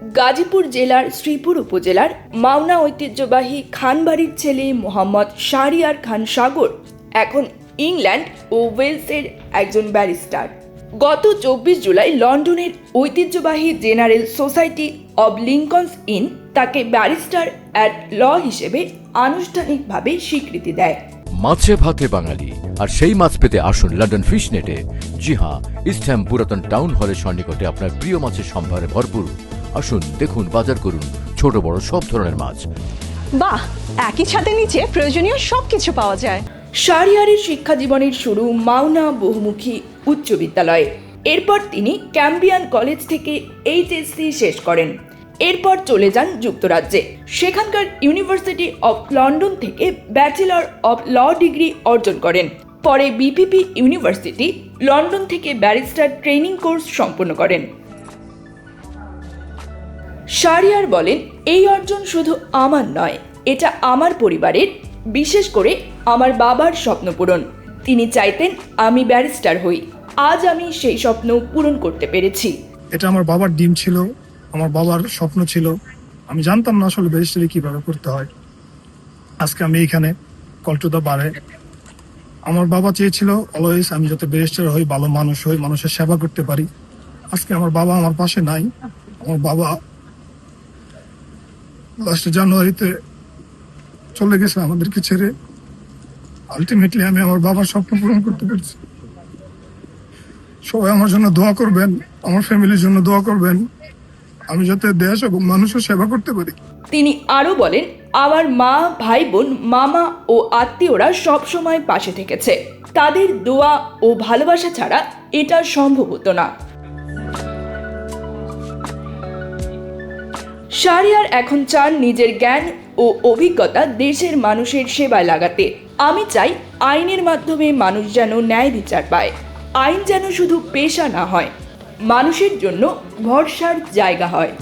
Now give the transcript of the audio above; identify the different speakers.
Speaker 1: গাজীপুর জেলার শ্রীপুর উপজেলার মাওনা ঐতিহ্যবাহী খানবাড়ির ছেলে মোহাম্মদ শাহরিয়ার খান সাগর এখন ইংল্যান্ড ও ওয়েলসের একজন ব্যারিস্টার। গত চব্বিশ জুলাই লন্ডনের ঐতিহ্যবাহী general society of Lincoln's inn তাকে ব্যারিস্টার অ্যাট ল হিসেবে আনুষ্ঠানিকভাবে স্বীকৃতি দেয়।
Speaker 2: মাছে ভাতে বাঙালি, আর সেই মাছ পেতে আসুন লন্ডন ফিশ নেটে জি হ্যাঁ ইস্টহ্যাম পুরাতন টাউন হলের সন্নিকটে আপনার প্রিয় মাছের সম্ভারে ভরপুর আসুন দেখুন বাজার করুন ছোট বড় সব ধরনের মাছ।
Speaker 3: বাহ একই ছাদের নিচে প্রয়োজনীয় সবকিছু পাওয়া যায়।
Speaker 1: শাহরিয়ারের শিক্ষা জীবনের শুরু মাওনা বহুমুখী উচ্চ বিদ্যালয়ে। এরপর তিনি ক্যাম্বিয়ান কলেজ থেকে এইচএসসি শেষ করেন। এরপর চলে যান যুক্তরাজ্যে। সেখানকার ইউনিভার্সিটি অফ লন্ডন থেকে ব্যাচেলর অফ ল ডিগ্রি অর্জন করেন। পরে বিপিপি ইউনিভার্সিটি লন্ডন থেকে ব্যারিস্টার ট্রেনিং কোর্স সম্পন্ন করেন। শারিয়ার বলেন, এই অর্জন শুধু আমার নয়, এটা আমার পরিবারের, বিশেষ করে আমার বাবার স্বপ্ন পূরণ। তিনি চাইতেন আমি ব্যারিস্টার হই। আজ আমি সেই স্বপ্ন পূরণ করতে পেরেছি।
Speaker 4: এটা আমার বাবার ডিম ছিল, আমার বাবার স্বপ্ন ছিল। আমি জানতাম না আসলে ব্যারিস্টারি কীভাবে করতে হয়। আজকে আমি এখানে কল টু দা বারে। আমার বাবা চেয়েছিল, অলওয়েজ আমি যাতে ব্যারিস্টার হই, ভালো মানুষ হই, মানুষের সেবা করতে পারি। আজকে আমার বাবা আমার পাশে নাই। আমার বাবা লাস্ট জানুয়ারিতে চলে গেছে আমাদেরকে ছেড়ে। আলটিমেটলি আমি আমার বাবার স্বপ্ন পূরণ করতে পেরেছি। সবাই আমার জন্য দোয়া করবেন, আমার ফ্যামিলির জন্য দোয়া করবেন। আমি যাতে দেশ এবং মানুষের সেবা করতে পারি।
Speaker 1: তিনি আরও বলেন, আমার মা, ভাই বোন, মামা ও আত্মীয়রা সবসময় পাশে থেকেছে। তাদের দোয়া ও ভালোবাসা ছাড়া এটা সম্ভব হতো না। শারিয়ার এখন চান নিজের জ্ঞান ও অভিজ্ঞতা দেশের মানুষের সেবায় লাগাতে। আমি চাই আইনের মাধ্যমে মানুষ যেন ন্যায় বিচার পায়। আইন যেন শুধু পেশা না হয়, মানুষের জন্য ভরসার জায়গা হয়।